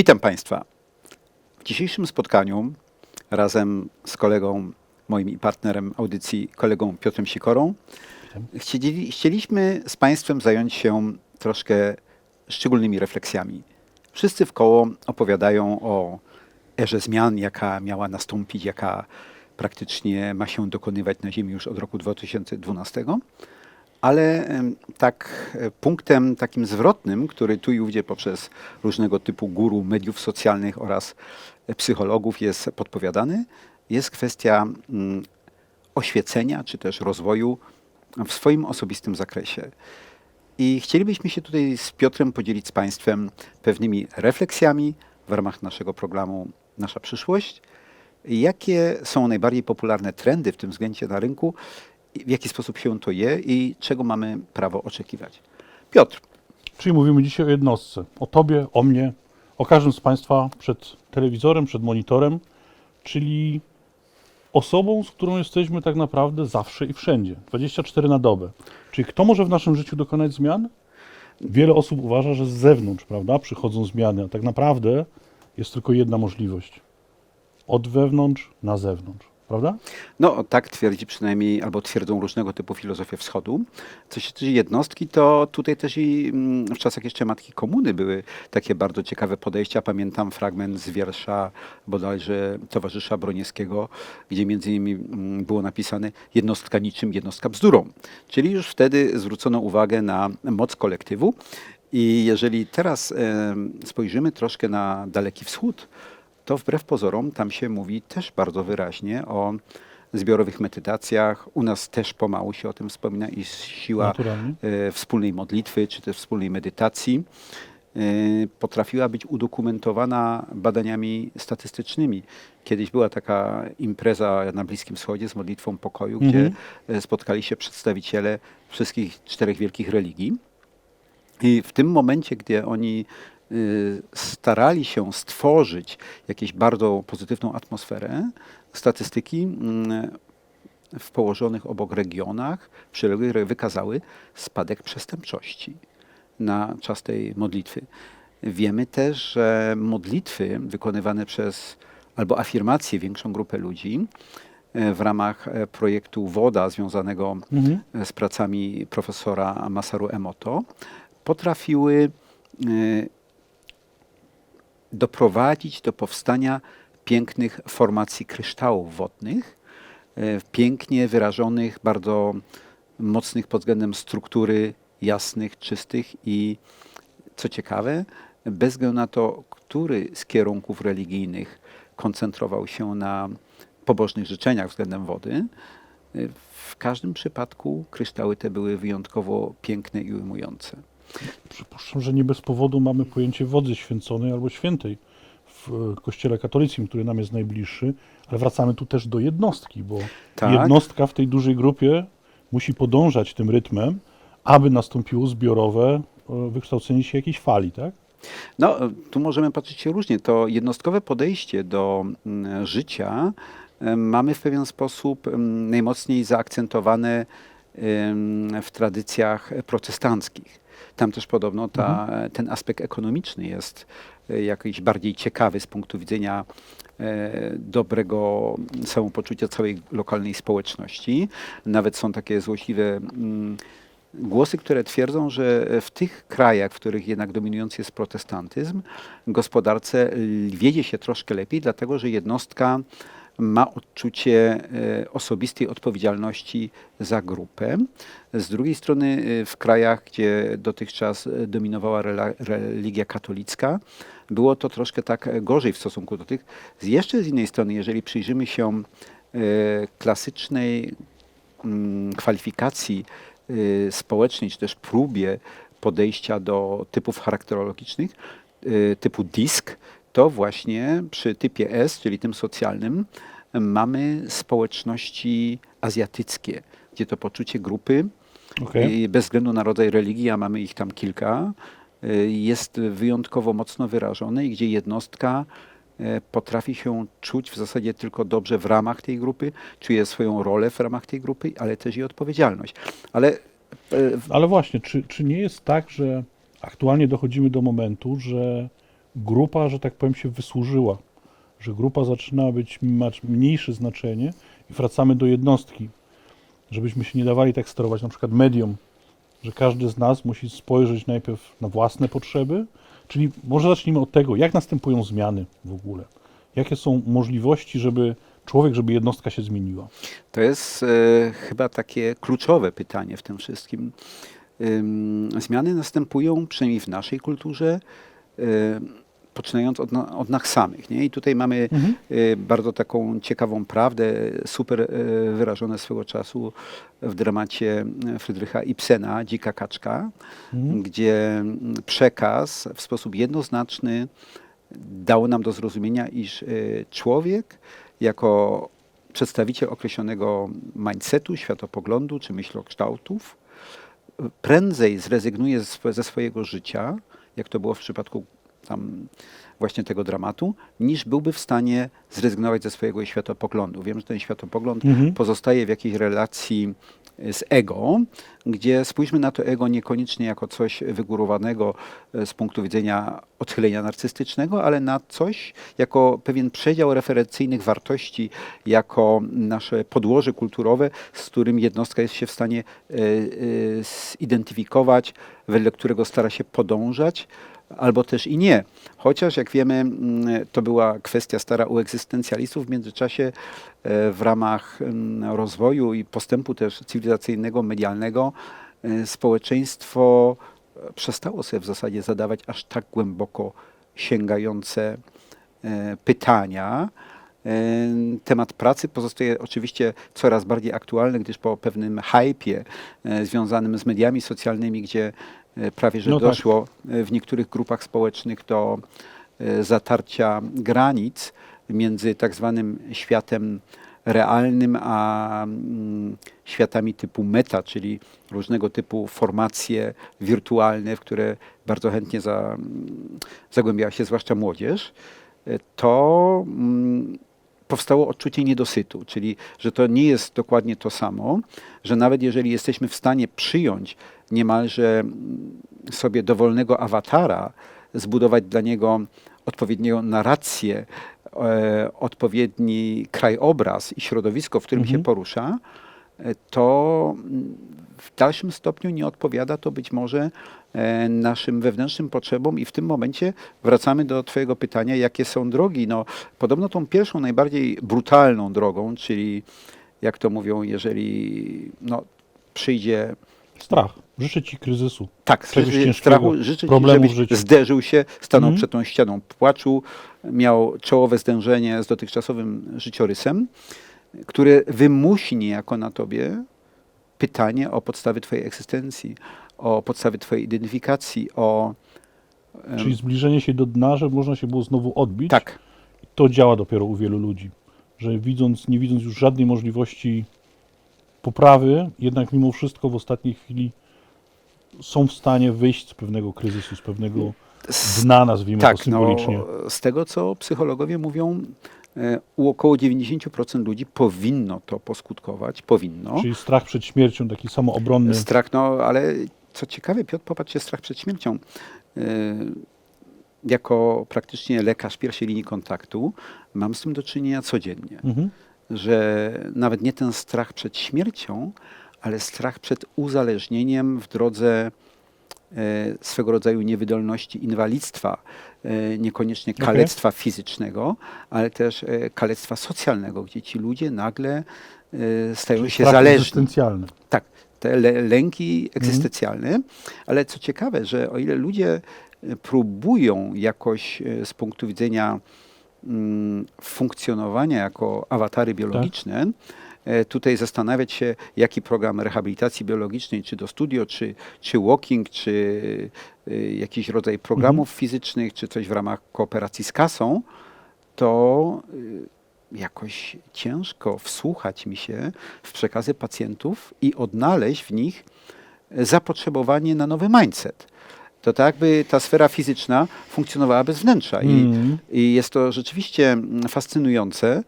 Witam Państwa. W dzisiejszym spotkaniu razem z kolegą, moim i partnerem audycji, kolegą Piotrem Sikorą, chcieli, chcieliśmy z Państwem zająć się troszkę szczególnymi refleksjami. Wszyscy w koło opowiadają o erze zmian, jaka miała nastąpić, jaka praktycznie ma się dokonywać na Ziemi już od roku 2012. Ale tak e, punktem takim zwrotnym, który tu i ówdzie poprzez różnego typu guru mediów socjalnych oraz e, psychologów jest podpowiadany, jest kwestia mm, oświecenia czy też rozwoju w swoim osobistym zakresie. I chcielibyśmy się tutaj z Piotrem podzielić z Państwem pewnymi refleksjami w ramach naszego programu Nasza przyszłość. Jakie są najbardziej popularne trendy w tym względzie na rynku, w jaki sposób się to je i czego mamy prawo oczekiwać. Piotr, Czyli mówimy dzisiaj o jednostce, o Tobie, o mnie, o każdym z Państwa przed telewizorem, przed monitorem, czyli osobą, z którą jesteśmy tak naprawdę zawsze i wszędzie, 24 na dobę. Czyli kto może w naszym życiu dokonać zmian? Wiele osób uważa, że z zewnątrz, prawda, przychodzą zmiany, a tak naprawdę jest tylko jedna możliwość. Od wewnątrz na zewnątrz, prawda? no tak twierdzi przynajmniej, albo twierdzą różnego typu filozofie wschodu. Co się tyczy jednostki, to tutaj też i mm, w czasach jeszcze Matki Komuny były takie bardzo ciekawe podejścia. Pamiętam fragment z wiersza bodajże towarzysza Broniewskiego, gdzie między innymi mm, było napisane jednostka niczym, jednostka bzdurą. Czyli już wtedy zwrócono uwagę na moc kolektywu. I jeżeli teraz spojrzymy troszkę na Daleki Wschód, to wbrew pozorom tam się mówi też bardzo wyraźnie o zbiorowych medytacjach. U nas też pomału się o tym wspomina i siła Naturalnie. e, wspólnej modlitwy czy też wspólnej medytacji e, potrafiła być udokumentowana badaniami statystycznymi. Kiedyś była taka impreza na Bliskim Wschodzie z modlitwą pokoju, Mhm. gdzie e, spotkali się przedstawiciele wszystkich czterech wielkich religii. I w tym momencie, gdy oni starali się stworzyć jakąś bardzo pozytywną atmosferę, statystyki mm, w położonych obok regionach przyległych wykazały spadek przestępczości na czas tej modlitwy. Wiemy też, że modlitwy wykonywane przez albo afirmacje większą grupę ludzi e, w ramach e, projektu Woda związanego Mhm. e, z pracami profesora Masaru Emoto potrafiły doprowadzić do powstania pięknych formacji kryształów wodnych, e, pięknie wyrażonych, bardzo mocnych pod względem struktury, jasnych, czystych i co ciekawe, bez względu na to, który z kierunków religijnych koncentrował się na pobożnych życzeniach względem wody, y, w każdym przypadku kryształy te były wyjątkowo piękne i ujmujące. Przypuszczam, że nie bez powodu mamy pojęcie wody święconej albo świętej w e, kościele katolickim, który nam jest najbliższy, ale wracamy tu też do jednostki, bo Tak. jednostka w tej dużej grupie musi podążać tym rytmem, aby nastąpiło zbiorowe e, wykształcenie się jakiejś fali, tak? No, y, tu możemy patrzeć się różnie. To jednostkowe podejście do mm, życia mamy w pewien sposób mm, najmocniej zaakcentowane w tradycjach protestanckich. Tam też podobno ta, ten aspekt ekonomiczny jest y, jakiś bardziej ciekawy z punktu widzenia e, dobrego samopoczucia całej lokalnej społeczności. Nawet są takie złośliwe mm, głosy, które twierdzą, że w tych krajach, w których jednak dominujący jest protestantyzm, gospodarce wiedzie się troszkę lepiej, dlatego że jednostka ma odczucie e, osobistej odpowiedzialności za grupę. Z drugiej strony e, w krajach, gdzie dotychczas e, dominowała religia katolicka, było to troszkę tak gorzej w stosunku do tych. Jeszcze z innej strony, jeżeli przyjrzymy się klasycznej mm, kwalifikacji społecznej, czy też próbie podejścia do typów charakterologicznych, typu DISK, to właśnie przy typie S, czyli tym socjalnym, mamy społeczności azjatyckie, gdzie to poczucie grupy i bez względu na rodzaj religii, a mamy ich tam kilka, y, jest wyjątkowo mocno wyrażone i gdzie jednostka e, potrafi się czuć w zasadzie tylko dobrze w ramach tej grupy, czuje swoją rolę w ramach tej grupy, ale też i odpowiedzialność. Ale w- Ale właśnie, czy, czy nie jest tak, że aktualnie dochodzimy do momentu, że grupa, że tak powiem, się wysłużyła, że grupa zaczyna być mać mniejsze znaczenie i wracamy do jednostki, żebyśmy się nie dawali tak sterować na przykład medium, że każdy z nas musi spojrzeć najpierw na własne potrzeby, czyli może zacznijmy od tego, jak następują zmiany w ogóle, jakie są możliwości, żeby człowiek, żeby jednostka się zmieniła. To jest e, chyba takie kluczowe pytanie w tym wszystkim. Zmiany następują, przynajmniej w naszej kulturze, e, poczynając od, na, od nas samych. Nie? I tutaj mamy Mhm. e, bardzo taką ciekawą prawdę, super e, wyrażone swego czasu w dramacie e, Frydrycha Ibsena, Dzika Kaczka, Mhm. gdzie mm, przekaz w sposób jednoznaczny dał nam do zrozumienia, iż y, człowiek jako przedstawiciel określonego mindsetu, światopoglądu czy myślokształtów y, prędzej zrezygnuje ze swojego życia, jak to było w przypadku tam właśnie tego dramatu, niż byłby w stanie zrezygnować ze swojego światopoglądu. Wiem, że ten światopogląd Mhm. pozostaje w jakiejś relacji y, z ego, gdzie spójrzmy na to ego niekoniecznie jako coś wygórowanego e, z punktu widzenia odchylenia narcystycznego, ale na coś jako pewien przedział referencyjnych wartości, jako nasze podłoże kulturowe, z którym jednostka jest się w stanie e, e, zidentyfikować, wedle którego stara się podążać, albo też i nie. Chociaż, jak wiemy, mm, to była kwestia stara u egzystencjalistów w międzyczasie e, w ramach mm, rozwoju i postępu też cywilizacyjnego, medialnego, e, społeczeństwo e, przestało sobie w zasadzie zadawać aż tak głęboko sięgające pytania. Temat pracy pozostaje oczywiście coraz bardziej aktualny, gdyż po pewnym hypie związanym z mediami socjalnymi, gdzie prawie że No tak. doszło e, w niektórych grupach społecznych do e, zatarcia granic między tak zwanym światem realnym, a mm, światami typu meta, czyli różnego typu formacje wirtualne, w które bardzo chętnie za, mm, zagłębiała się zwłaszcza młodzież, e, to mm, powstało odczucie niedosytu, czyli że to nie jest dokładnie to samo, że nawet jeżeli jesteśmy w stanie przyjąć niemalże sobie dowolnego awatara, zbudować dla niego odpowiednią narrację, e, odpowiedni krajobraz i środowisko, w którym Mhm. się porusza, to mm, w dalszym stopniu nie odpowiada to być może e, naszym wewnętrznym potrzebom i w tym momencie wracamy do Twojego pytania, jakie są drogi. No, podobno tą pierwszą, najbardziej brutalną drogą, czyli jak to mówią, jeżeli no, przyjdzie Strach. Życzę Ci kryzysu. tak, Czegoś ciężkiego, strachu, życzę ci, problemu żebyś zderzył się, stanął Mhm. przed tą ścianą płaczu, miał czołowe zderzenie z dotychczasowym życiorysem, które wymusi niejako na tobie pytanie o podstawy twojej egzystencji, o podstawy twojej identyfikacji, o... Czyli zbliżenie się do dna, żeby można się było znowu odbić. tak, To działa dopiero u wielu ludzi, że widząc, nie widząc już żadnej możliwości poprawy, jednak mimo wszystko w ostatniej chwili są w stanie wyjść z pewnego kryzysu, z pewnego dna, nazwijmy Tak, to symbolicznie. no, z tego co psychologowie mówią, u około 90% ludzi powinno to poskutkować, powinno. Czyli strach przed śmiercią, taki samoobronny. Strach, no ale co ciekawe, Piotr, popatrzcie, strach przed śmiercią. E, Jako praktycznie lekarz pierwszej linii kontaktu mam z tym do czynienia codziennie, Mhm. że nawet nie ten strach przed śmiercią, ale strach przed uzależnieniem w drodze e, swego rodzaju niewydolności, inwalidztwa, e, niekoniecznie Okej. kalectwa fizycznego, ale też e, kalectwa socjalnego, gdzie ci ludzie nagle e, stają się Strach zależni. egzystencjalny. Tak, te lęki egzystencjalne, ale co ciekawe, że o ile ludzie e, próbują jakoś e, z punktu widzenia mm, funkcjonowania jako awatary biologiczne, e, tutaj zastanawiać się, jaki program rehabilitacji biologicznej, czy do studio, czy, czy walking, czy y, jakiś rodzaj programów fizycznych, czy coś w ramach kooperacji z kasą, to y, jakoś ciężko wsłuchać mi się w przekazy pacjentów i odnaleźć w nich zapotrzebowanie na nowy mindset. To tak jakby ta sfera fizyczna funkcjonowała bez wnętrza. I, Mm. i jest to rzeczywiście mm, fascynujące.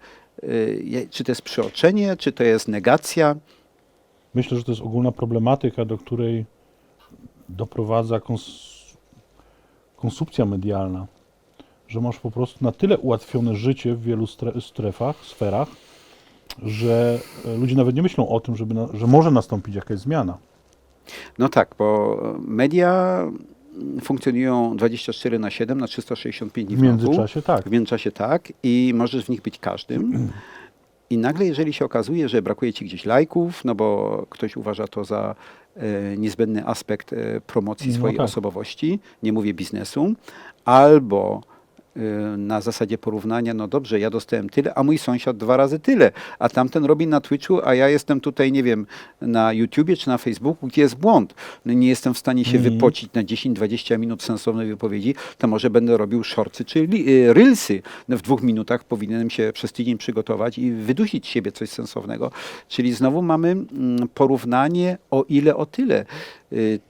Y, Czy to jest przeoczenie, czy to jest negacja? Myślę, że to jest ogólna problematyka, do której doprowadza kons konsumpcja medialna. że masz po prostu na tyle ułatwione życie w wielu stre- strefach, sferach, że e, ludzie nawet nie myślą o tym, żeby na, że może nastąpić jakaś zmiana. No tak, bo media funkcjonują 24 na 7 na 365 dni W w roku. międzyczasie tak. W międzyczasie tak i możesz w nich być każdym. I nagle, jeżeli się okazuje, że brakuje ci gdzieś lajków, no bo ktoś uważa to za e, niezbędny aspekt e, promocji No swojej tak. osobowości, nie mówię biznesu, albo na zasadzie porównania, no dobrze, ja dostałem tyle, a mój sąsiad dwa razy tyle, a tamten robi na Twitchu, a ja jestem tutaj, nie wiem, na YouTubie czy na Facebooku, gdzie jest błąd. No, nie jestem w stanie się Mhm. wypocić na 10-20 minut sensownej wypowiedzi, to może będę robił shortsy czy y, reelsy. No, w dwóch minutach powinienem się przez tydzień przygotować i wydusić siebie coś sensownego. Czyli znowu mamy mm, porównanie o ile, o tyle. Y,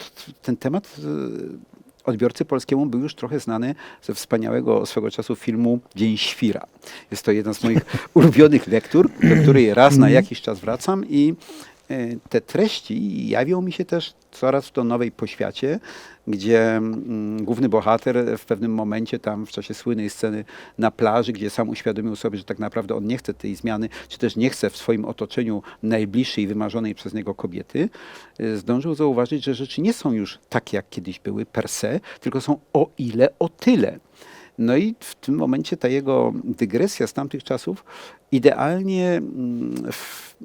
Ten temat y, odbiorcy polskiemu był już trochę znany ze wspaniałego swego czasu filmu Dzień Świra. Jest to jedna z moich ulubionych lektur, do której raz na jakiś czas wracam i te treści jawią mi się też coraz to nowej poświacie, gdzie mm, główny bohater w pewnym momencie tam w czasie słynnej sceny na plaży, gdzie sam uświadomił sobie, że tak naprawdę on nie chce tej zmiany, czy też nie chce w swoim otoczeniu najbliższej, wymarzonej przez niego kobiety, e, zdążył zauważyć, że rzeczy nie są już takie, jak kiedyś były per se, tylko są o ile, o tyle. No i w tym momencie ta jego dygresja z tamtych czasów idealnie mm,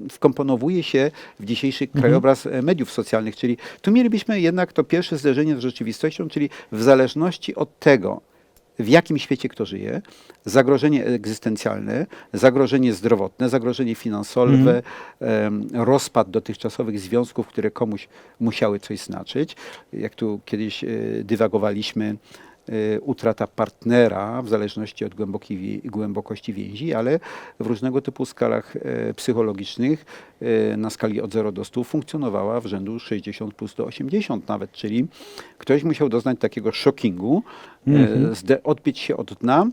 wkomponowuje się w dzisiejszy krajobraz e, mediów socjalnych, czyli tu mielibyśmy jednak to pierwsze zderzenie z rzeczywistością, czyli w zależności od tego, w jakim świecie kto żyje, zagrożenie egzystencjalne, zagrożenie zdrowotne, zagrożenie finansowe, em, rozpad dotychczasowych związków, które komuś musiały coś znaczyć. Jak tu kiedyś e, dywagowaliśmy, utrata partnera w zależności od głębokości więzi, ale w różnego typu skalach e, psychologicznych e, na skali od 0 do 100 funkcjonowała w rzędu 60 plus do 80 nawet, czyli ktoś musiał doznać takiego shockingu, zde, odbić się od dna,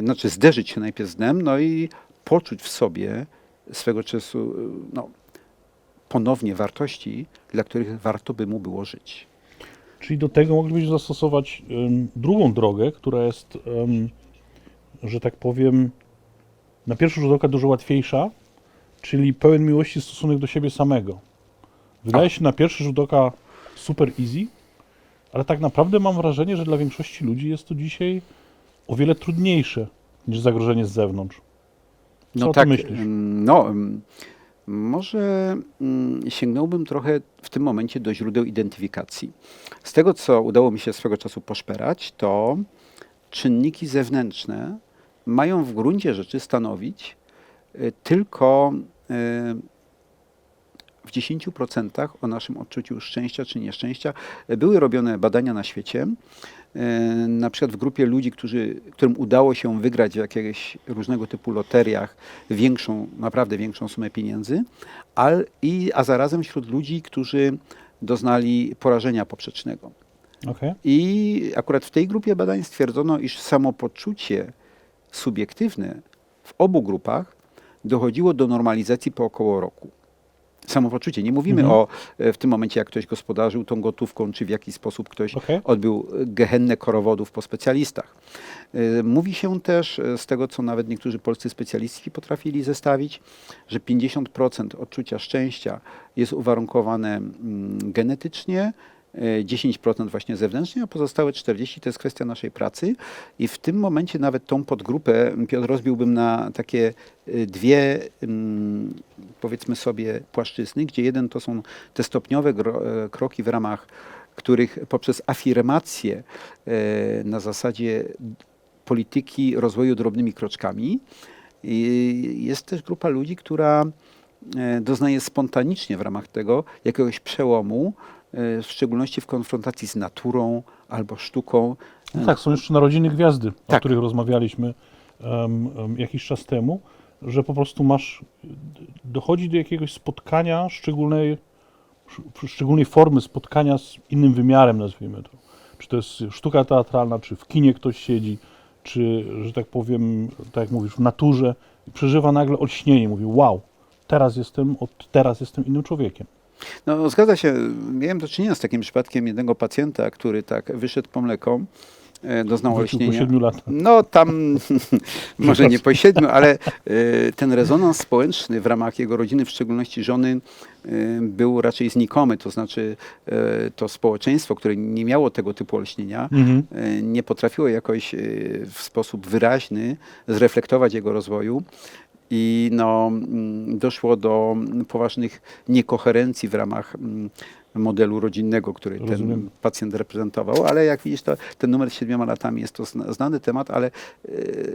znaczy zderzyć się najpierw z dnem, no i poczuć w sobie swego czasu no, ponownie wartości, dla których warto by mu było żyć. Czyli do tego moglibyśmy zastosować drugą drogę, która jest, że tak powiem, na pierwszy rzut oka dużo łatwiejsza, czyli pełen miłości stosunek do siebie samego. Wydaje się na pierwszy rzut oka super easy, ale tak naprawdę mam wrażenie, że dla większości ludzi jest to dzisiaj o wiele trudniejsze niż zagrożenie z zewnątrz. Co o tym myślisz? No tak, em, No, może mm, sięgnąłbym trochę w tym momencie do źródeł identyfikacji. Z tego, co udało mi się swego czasu poszperać, to czynniki zewnętrzne mają w gruncie rzeczy stanowić y, tylko y, w 10% o naszym odczuciu szczęścia czy nieszczęścia. Były robione badania na świecie, na przykład w grupie ludzi, którzy, którym udało się wygrać w jakichś różnego typu loteriach większą, naprawdę większą sumę pieniędzy, al, i, a zarazem wśród ludzi, którzy doznali porażenia poprzecznego. Okej. I akurat w tej grupie badań stwierdzono, iż samopoczucie subiektywne w obu grupach dochodziło do normalizacji po około roku. Samopoczucie. Nie mówimy Mhm. o e, w tym momencie, jak ktoś gospodarzył tą gotówką, czy w jaki sposób ktoś Okej. odbył e, gehennę korowodów po specjalistach. E, Mówi się też, z tego co nawet niektórzy polscy specjaliści potrafili zestawić, że 50% odczucia szczęścia jest uwarunkowane mm, genetycznie, 10% właśnie zewnętrznie, a pozostałe 40% to jest kwestia naszej pracy. I w tym momencie nawet tą podgrupę, Piotr, rozbiłbym na takie e, dwie, powiedzmy sobie, płaszczyzny, gdzie jeden to są te stopniowe e, kroki w ramach których poprzez afirmację e, na zasadzie polityki rozwoju drobnymi kroczkami jest też grupa ludzi, która e, doznaje spontanicznie w ramach tego jakiegoś przełomu, e, w szczególności w konfrontacji z naturą albo sztuką. No tak, są jeszcze narodziny gwiazdy, o Tak. których rozmawialiśmy em, em, jakiś czas temu, że po prostu masz, dochodzi do jakiegoś spotkania szczególnej, sz- szczególnej formy spotkania z innym wymiarem, nazwijmy to. Czy to jest sztuka teatralna, czy w kinie ktoś siedzi, czy, że tak powiem, tak jak mówisz, w naturze i przeżywa nagle olśnienie, mówi wow, teraz jestem, od teraz jestem innym człowiekiem. No, zgadza się. Miałem do czynienia z takim przypadkiem jednego pacjenta, który tak wyszedł po mleko e, doznał Wrócił po olśnienia. siedmiu latach. No tam może nie po siedmiu, ale e, ten rezonans społeczny w ramach jego rodziny, w szczególności żony, e, był raczej znikomy. To znaczy to społeczeństwo, które nie miało tego typu olśnienia, Mhm. nie potrafiło jakoś w sposób wyraźny zreflektować jego rozwoju. I no, mm, doszło do poważnych niekoherencji w ramach mm, modelu rodzinnego, który ten Rozumiem. pacjent reprezentował, ale jak widzisz, to ten numer z siedmioma latami jest to zna- znany temat, ale e,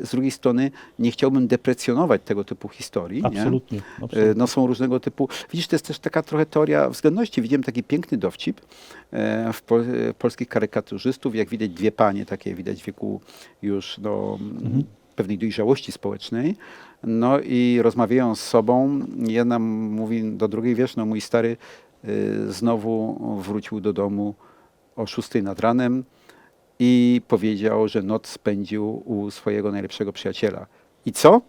z drugiej strony nie chciałbym deprecjonować tego typu historii. nie? Absolutnie. E, absolutnie. No są różnego typu. Widzisz, to jest też taka trochę teoria względności. Widziałem taki piękny dowcip e, w pol, polskich karykaturzystów. Jak widać dwie panie, takie widać w wieku już no, Mhm. Pewnej dojrzałości społecznej. No i rozmawiają z sobą. Jedna mówi do drugiej, wiesz, no mój stary y, znowu wrócił do domu o 6 nad ranem i powiedział, że noc spędził u swojego najlepszego przyjaciela. I co?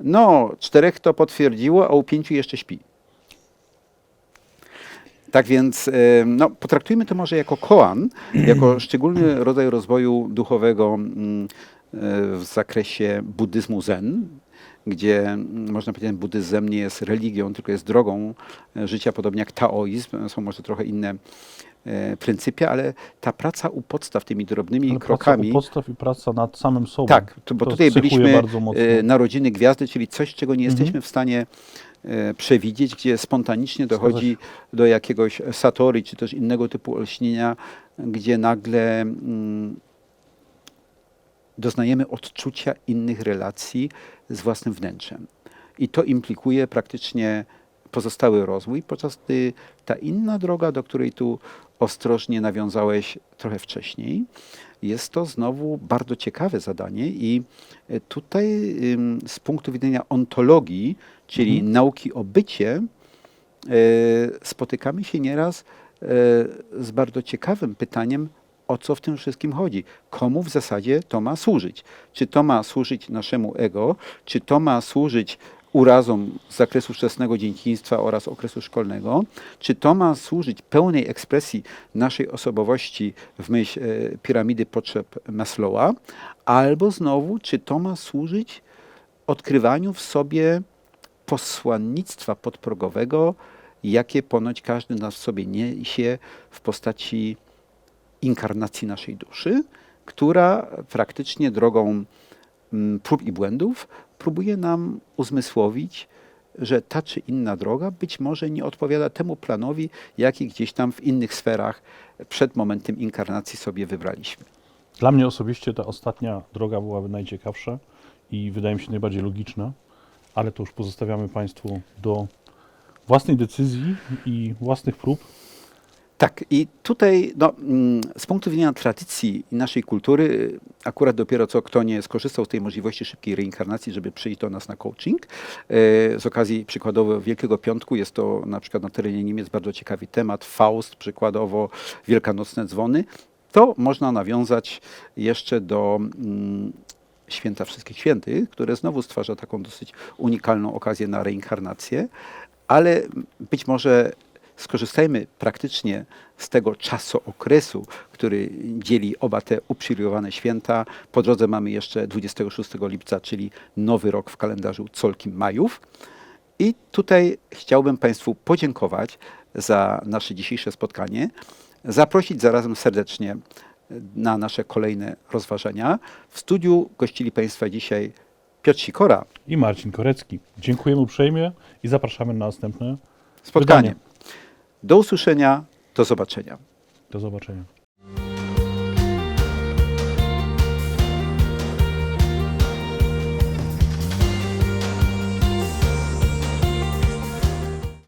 No, czterech to potwierdziło, a u pięciu jeszcze śpi. Tak więc e, no, potraktujmy to może jako koan, jako szczególny rodzaj rozwoju duchowego mm, w zakresie buddyzmu zen, gdzie mm, można powiedzieć, że buddyzm nie jest religią, tylko jest drogą e, życia, podobnie jak taoizm. Są może trochę inne e, pryncypia, ale ta praca u podstaw tymi drobnymi Ale praca krokami. u podstaw i praca nad samym sobą. Tak, bo to tutaj byliśmy e, narodziny gwiazdy, czyli coś, czego nie Mhm. jesteśmy w stanie przewidzieć, gdzie spontanicznie dochodzi do jakiegoś satori, czy też innego typu olśnienia, gdzie nagle mm, doznajemy odczucia innych relacji z własnym wnętrzem. I to implikuje praktycznie pozostały rozwój, podczas gdy ta inna droga, do której tu ostrożnie nawiązałeś trochę wcześniej, jest to znowu bardzo ciekawe zadanie i e, tutaj z punktu widzenia ontologii, czyli Mhm. nauki o bycie, e, spotykamy się nieraz e, z bardzo ciekawym pytaniem, o co w tym wszystkim chodzi. Komu w zasadzie to ma służyć? Czy to ma służyć naszemu ego? Czy to ma służyć urazom z zakresu wczesnego dzieciństwa oraz okresu szkolnego? Czy to ma służyć pełnej ekspresji naszej osobowości w myśl e, piramidy potrzeb Maslowa? Albo znowu, czy to ma służyć odkrywaniu w sobie posłannictwa podprogowego, jakie ponoć każdy nas w sobie niesie w postaci inkarnacji naszej duszy, która praktycznie drogą mm, prób i błędów próbuje nam uzmysłowić, że ta czy inna droga być może nie odpowiada temu planowi, jaki gdzieś tam w innych sferach przed momentem inkarnacji sobie wybraliśmy. Dla mnie osobiście ta ostatnia droga byłaby najciekawsza i wydaje mi się najbardziej logiczna, ale to już pozostawiamy Państwu do własnej decyzji i własnych prób. Tak, i tutaj no, mm, z punktu widzenia tradycji i naszej kultury, akurat dopiero co kto nie skorzystał z tej możliwości szybkiej reinkarnacji, żeby przyjść do nas na coaching. y, Z okazji przykładowo Wielkiego Piątku jest to na przykład na terenie Niemiec bardzo ciekawy temat, Faust przykładowo, Wielkanocne dzwony. To można nawiązać jeszcze do mm, Święta Wszystkich Świętych, które znowu stwarza taką dosyć unikalną okazję na reinkarnację, ale być może skorzystajmy praktycznie z tego czasookresu, który dzieli oba te uprzywilejowane święta. Po drodze mamy jeszcze 26 lipca, czyli nowy rok w kalendarzu Colkim Majów. I tutaj chciałbym Państwu podziękować za nasze dzisiejsze spotkanie, zaprosić zarazem serdecznie na nasze kolejne rozważania. W studiu gościli Państwa dzisiaj Piotr Sikora. I Marcin Korecki. Dziękujemy uprzejmie i zapraszamy na następne Spotkanie. Wydanie. Do usłyszenia, do zobaczenia. Do zobaczenia.